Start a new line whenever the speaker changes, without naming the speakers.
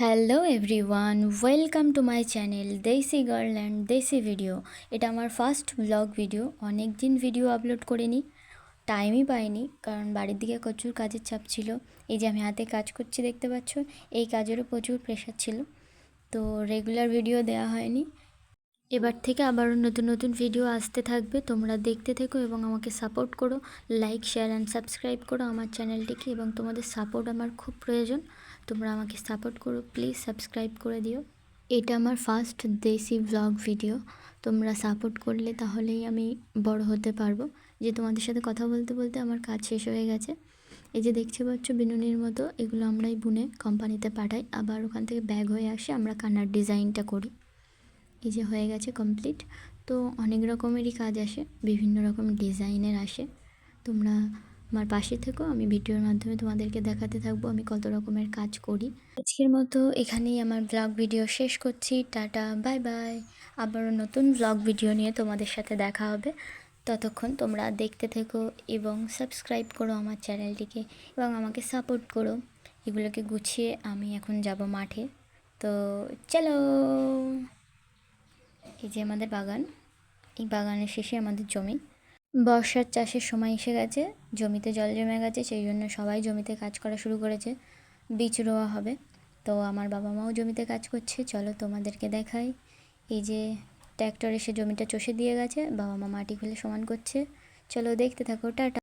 Hello everyone welcome to my channel Desi girl and Desi video এটা আমার first blog video অনেক দিন video upload করিনি টাইমই পাইনি, কারণ বাড়ির দিকে প্রচুর কাজের চাপ ছিল। এই যে আমি হাতে কাজ করছি দেখতে পাচ্ছ, এই কাজেরও প্রচুর প্রেশার ছিল। তো রেগুলার ভিডিও দেওয়া হয়নি। এবার থেকে আবারও নতুন নতুন ভিডিও আসতে থাকবে। তোমরা দেখতে থেকো এবং আমাকে সাপোর্ট করো। লাইক শেয়ার অ্যান্ড সাবস্ক্রাইব করো আমার চ্যানেলটিকে এবং তোমাদের সাপোর্ট আমার খুব প্রয়োজন। তোমরা আমাকে সাপোর্ট করো। প্লিজ সাবস্ক্রাইব করে দিও। এটা আমার ফার্স্ট দেশি ব্লগ ভিডিও তোমরা সাপোর্ট করলে তাহলেই আমি বড় হতে পারব। যে তোমাদের সাথে কথা বলতে বলতে আমার কাজ শেষ হয়ে গেছে। এই যে দেখতে পাচ্ছ বিনুনির মতো, এগুলো আমরাই বুনে কোম্পানিতে পাঠাই। আবার ওখান থেকে ব্যাগ হয়ে আসে, আমরা কান্নার ডিজাইনটা করি। এই যে হয়ে গেছে কমপ্লিট তো অনেক রকমেরই কাজ আসে, বিভিন্ন রকম ডিজাইনের আসে। তোমরা আমার পাশে থেকো, আমি ভিডিওর মাধ্যমে তোমাদেরকে দেখাতে থাকব আমি কত রকমের কাজ করি। আজকের মতো এখানেই আমার ব্লগ ভিডিও শেষ করছি, টাটা বাই বাই আবারও নতুন ব্লগ ভিডিও নিয়ে তোমাদের সাথে দেখা হবে। ততক্ষণ তোমরা দেখতে থেকো এবং সাবস্ক্রাইব করো আমার চ্যানেলটিকে এবং আমাকে সাপোর্ট করো। এগুলোকে গুছিয়ে আমি এখন যাব মাঠে। তো চলো! এই যে আমাদের বাগান, এই বাগানের শেষে আমাদের জমি। বর্ষার চাষের সময় এসে গেছে, জমিতে জল জমে গেছে, সেই জন্য সবাই জমিতে কাজ করা শুরু করেছে। বীজ রোয়া হবে। তো আমার বাবা মাও জমিতে কাজ করছে, চলো তোমাদেরকে দেখাই। এই যে ট্র্যাক্টর এসে জমিটা চষে দিয়ে গেছে, বাবা মা মাটি খুলে সমান করছে। চলো দেখতে থাকো, টাটা।